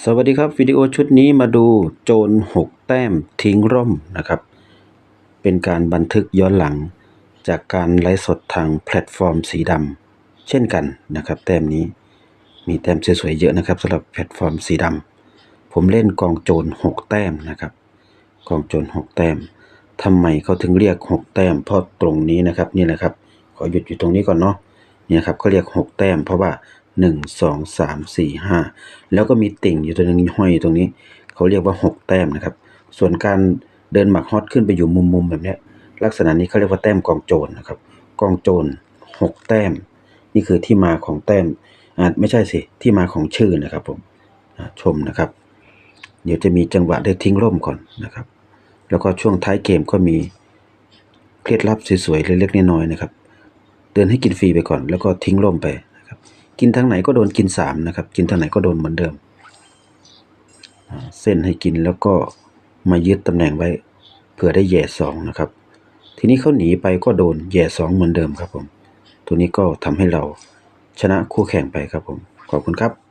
สวัสดีครับ วิดีโอชุดนี้มาดูโจรหกแต้มทิ้งร่มนะครับ เป็นการบันทึกย้อนหลัง จากการไลฟ์สดทางแพลตฟอร์มสีดำเช่นกันนะครับ แต้มนี้มีแต้มสวยๆเยอะนะครับสำหรับแพลตฟอร์มสีดำผมเล่นกองโจรหกแต้มนะครับ กองโจรหกแต้มทำไมเขาถึงเรียกหกแต้มเพราะตรงนี้นะครับนี่แหละครับขอหยุดอยู่ตรงนี้ก่อนเนาะเนี่ยครับเขาเรียกหกแต้มเพราะว่า หนึ่งสองสามสี่ห้าแล้วก็มีติ่งอยู่ตัวนึงห้อยอยู่ตรงนี้ เขาเรียกว่าหกแต้มนะครับ ส่วนการเดินหมากฮอตขึ้นไปอยู่มุมๆแบบนี้ลักษณะนี้เขาเรียกว่าแต้มกองโจรนะครับ กองโจรหกแต้ม นี่คือที่มาของแต้มอ่าไม่ใช่สิที่มาของชื่อนะครับผมชมนะครับ เดี๋ยวจะมีจังหวะได้ทิ้งร่มก่อนนะครับ แล้วก็ช่วงท้ายเกมก็มีเคล็ดลับสวยๆเล็กๆน้อยๆนะครับ เดินให้กินฟรีไปก่อน แล้วก็ทิ้งร่มไปนะครับ กินทางไหนก็โดนกินสามนะครับ กินทางไหนก็โดนเหมือนเดิม เส้นให้กินแล้วก็มายึดตำแหน่งไว้เผื่อได้แย่สองนะครับ ทีนี้เขาหนีไปก็โดนแย่สองเหมือนเดิมครับผม ตัวนี้ก็ทำให้เราชนะคู่แข่งไปครับผม ขอบคุณครับ